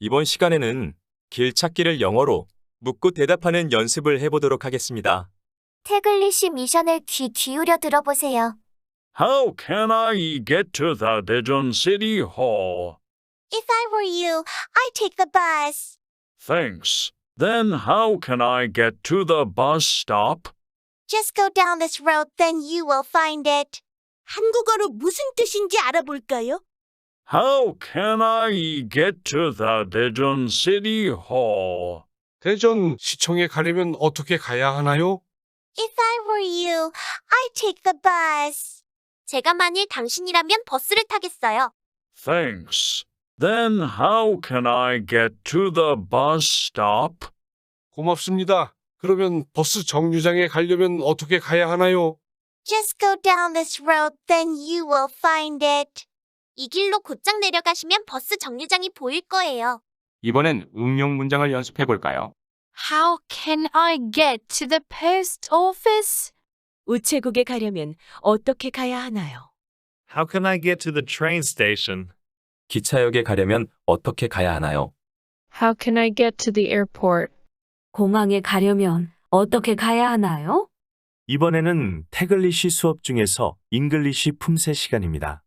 이번 시간에는 길 찾기를 영어로 묻고 대답하는 연습을 해보도록 하겠습니다. 태글리시 미션을 귀 기울여 들어보세요. How can I get to the Daejeon City Hall? If I were you, I'd take the bus. Thanks. Then how can I get to the bus stop? Just go down this road, then you will find it. 한국어로 무슨 뜻인지 알아볼까요? How can I get to the Daejeon City Hall? 대전 시청에 가려면 어떻게 가야 하나요? If I were you, I'd take the bus. 제가 만일 당신이라면 버스를 타겠어요. Thanks. Then how can I get to the bus stop? 고맙습니다. 그러면 버스 정류장에 가려면 어떻게 가야 하나요? Just go down this road, then you will find it. 이 길로 곧장 내려가시면 버스 정류장이 보일 거예요. 이번엔 응용 문장을 연습해 볼까요? How can I get to the post office? 우체국에 가려면 어떻게 가야 하나요? How can I get to the train station? 기차역에 가려면 어떻게 가야 하나요? How can I get to the airport? 공항에 가려면 어떻게 가야 하나요? 이번에는 태글리시 수업 중에서 잉글리시 품새 시간입니다.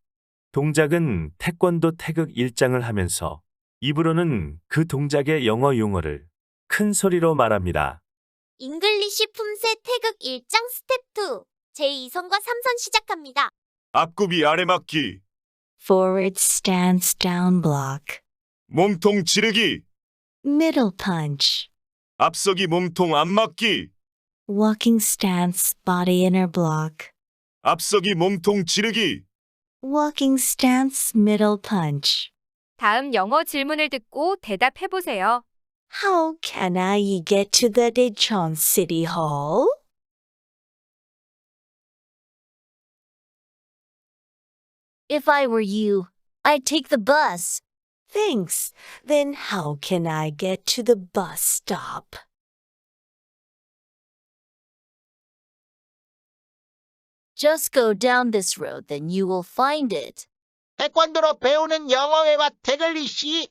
동작은 태권도 태극 1장을 하면서 입으로는 그 동작의 영어 용어를 큰 소리로 말합니다. 잉글리시 품새 태극 1장 스텝 2. 제2선과 3선 시작합니다. 앞굽이 아래 맞기, forward stance down block, 몸통 지르기, middle punch, 앞서기 몸통 안 맞기, walking stance body inner block, 앞서기 몸통 지르기, walking stance middle punch. 다음 영어 질문을 듣고 대답해 보세요. How can I get to the Daejeon City Hall? If I were you, I'd take the bus. Thanks. Then how can I get to the bus stop? Just go down this road, then you will find it. 태권도로 배우는 영어회화 태글리시